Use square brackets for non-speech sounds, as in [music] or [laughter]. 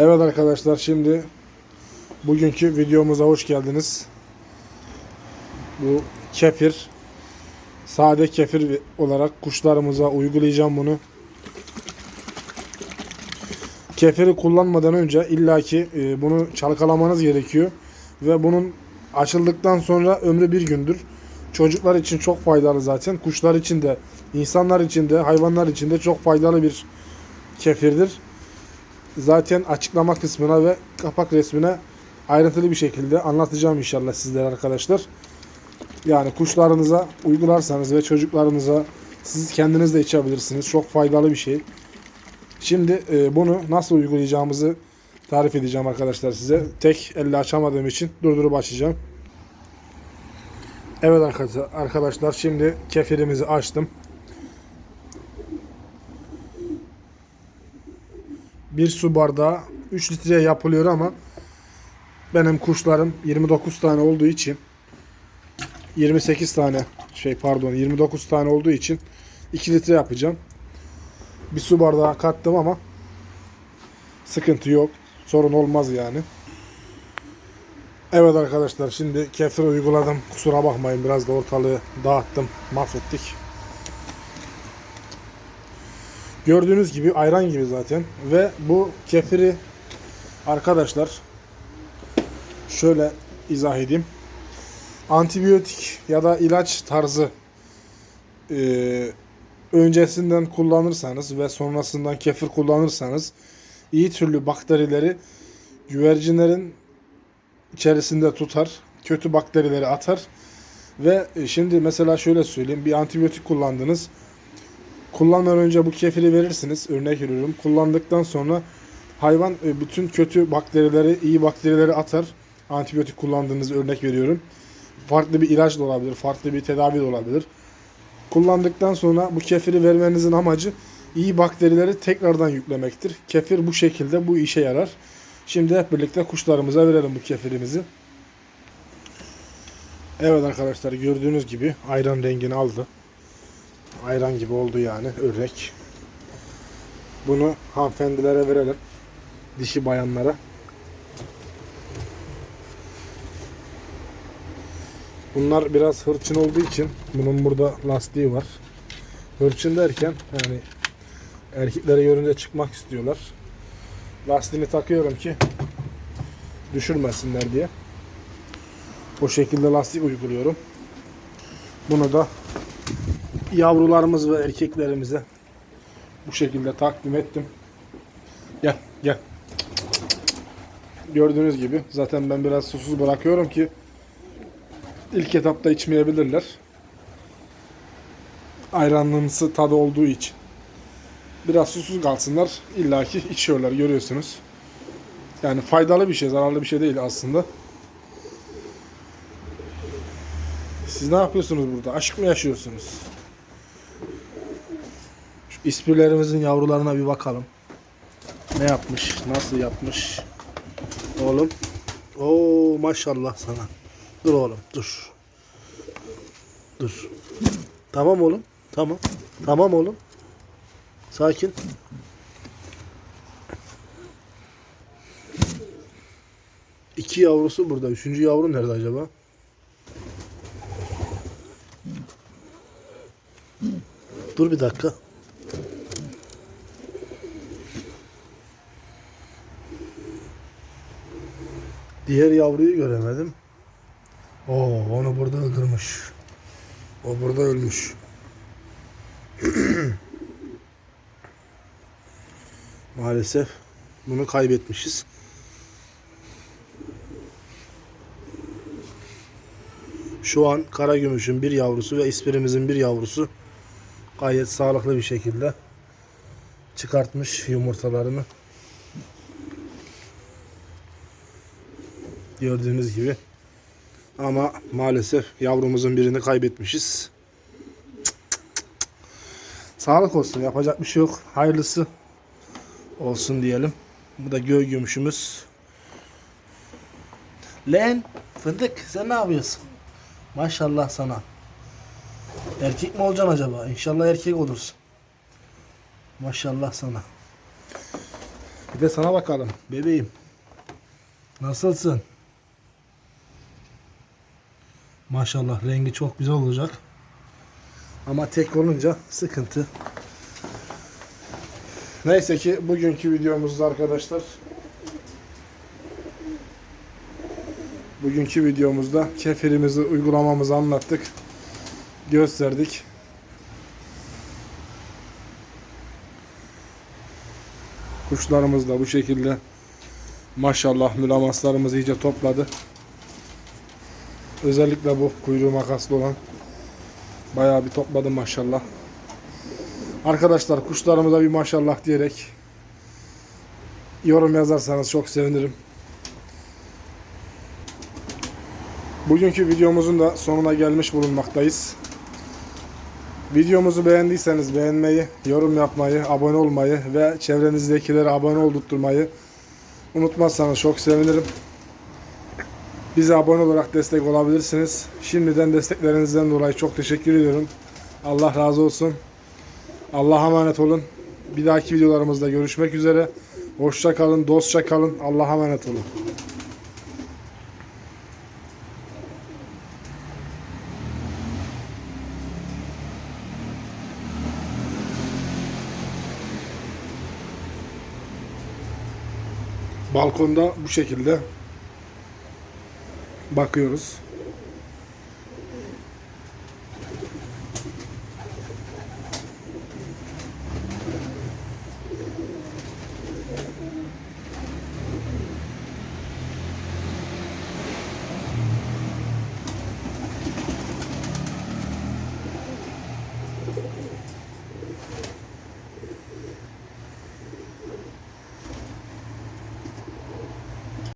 Evet arkadaşlar şimdi bugünkü videomuza hoş geldiniz. Bu kefir sade kefir olarak kuşlarımıza uygulayacağım bunu. Kefiri kullanmadan önce illaki e, bunu çalkalamanız gerekiyor ve bunun açıldıktan sonra ömrü bir gündür. Çocuklar için çok faydalı zaten. Kuşlar için de, insanlar için de, hayvanlar için de çok faydalı bir kefirdir zaten açıklama kısmına ve kapak resmine ayrıntılı bir şekilde anlatacağım inşallah sizlere arkadaşlar. Yani kuşlarınıza uygularsanız ve çocuklarınıza siz kendiniz de içebilirsiniz. Çok faydalı bir şey. Şimdi e, bunu nasıl uygulayacağımızı tarif edeceğim arkadaşlar size. Tek elle açamadığım için durdurup açacağım. Evet arkadaşlar, şimdi kefirimizi açtım. Bir su bardağı 3 litreye yapılıyor ama benim kuşlarım 29 tane olduğu için 28 tane şey pardon 29 tane olduğu için 2 litre yapacağım. Bir su bardağı kattım ama sıkıntı yok. Sorun olmaz yani. Evet arkadaşlar şimdi kefir uyguladım. Kusura bakmayın biraz da ortalığı dağıttım. Mahvettik. Gördüğünüz gibi ayran gibi zaten. Ve bu kefiri arkadaşlar şöyle izah edeyim. Antibiyotik ya da ilaç tarzı e, öncesinden kullanırsanız ve sonrasından kefir kullanırsanız iyi türlü bakterileri güvercinlerin içerisinde tutar. Kötü bakterileri atar. Ve e, şimdi mesela şöyle söyleyeyim. Bir antibiyotik kullandınız kullanmadan önce bu kefiri verirsiniz. Örnek veriyorum. Kullandıktan sonra hayvan e, bütün kötü bakterileri, iyi bakterileri atar. Antibiyotik kullandığınız örnek veriyorum. Farklı bir ilaç da olabilir, farklı bir tedavi de olabilir. Kullandıktan sonra bu kefiri vermenizin amacı iyi bakterileri tekrardan yüklemektir. Kefir bu şekilde bu işe yarar. Şimdi hep birlikte kuşlarımıza verelim bu kefirimizi. Evet arkadaşlar gördüğünüz gibi ayran rengini aldı. Ayran gibi oldu yani örnek. Bunu hanımefendilere verelim. Dişi bayanlara. Bunlar biraz hırçın olduğu için bunun burada lastiği var. Hırçın derken yani erkeklere görünce çıkmak istiyorlar. Lastiğini takıyorum ki düşürmesinler diye. Bu şekilde lastik uyguluyorum. Bunu da yavrularımız ve erkeklerimize bu şekilde takdim ettim. Gel gel. Gördüğünüz gibi zaten ben biraz susuz bırakıyorum ki ilk etapta içmeyebilirler. Ayranlısı tadı olduğu için. Biraz susuz kalsınlar. İlla ki içiyorlar görüyorsunuz. Yani faydalı bir şey, zararlı bir şey değil aslında. Siz ne yapıyorsunuz burada? Aşk mı yaşıyorsunuz? Şu yavrularına bir bakalım. Ne yapmış? Nasıl yapmış? Oğlum. Oo maşallah sana. Dur oğlum dur. Dur. Tamam oğlum. Tamam. Tamam oğlum. Sakin. İki yavrusu burada. Üçüncü yavru nerede acaba? Dur bir dakika. Diğer yavruyu göremedim. Oo, onu burada öldürmüş. O burada ölmüş. [clears throat] Maalesef bunu kaybetmişiz. Şu an kara gümüşün bir yavrusu ve ispirimizin bir yavrusu gayet sağlıklı bir şekilde çıkartmış yumurtalarını. Gördüğünüz gibi. Ama maalesef yavrumuzun birini kaybetmişiz. Sağlık olsun. Yapacak bir şey yok. Hayırlısı olsun diyelim. Bu da göğ gümüşümüz. Len fındık sen ne yapıyorsun? Maşallah sana. Erkek mi olacaksın acaba? İnşallah erkek olursun. Maşallah sana. Bir de sana bakalım bebeğim. Nasılsın? Maşallah rengi çok güzel olacak. Ama tek olunca sıkıntı. Neyse ki bugünkü videomuzda arkadaşlar Bugünkü videomuzda kefirimizi uygulamamızı anlattık. Gösterdik. Kuşlarımız da bu şekilde maşallah mülamaslarımız iyice topladı. Özellikle bu kuyruğu makaslı olan bayağı bir topladı maşallah. Arkadaşlar kuşlarımıza bir maşallah diyerek yorum yazarsanız çok sevinirim. Bugünkü videomuzun da sonuna gelmiş bulunmaktayız. Videomuzu beğendiyseniz beğenmeyi, yorum yapmayı, abone olmayı ve çevrenizdekileri abone oldurtmayı unutmazsanız çok sevinirim. Bize abone olarak destek olabilirsiniz. Şimdiden desteklerinizden dolayı çok teşekkür ediyorum. Allah razı olsun. Allah'a emanet olun. Bir dahaki videolarımızda görüşmek üzere. Hoşça kalın, dostça kalın. Allah'a emanet olun. Balkonda bu şekilde bakıyoruz.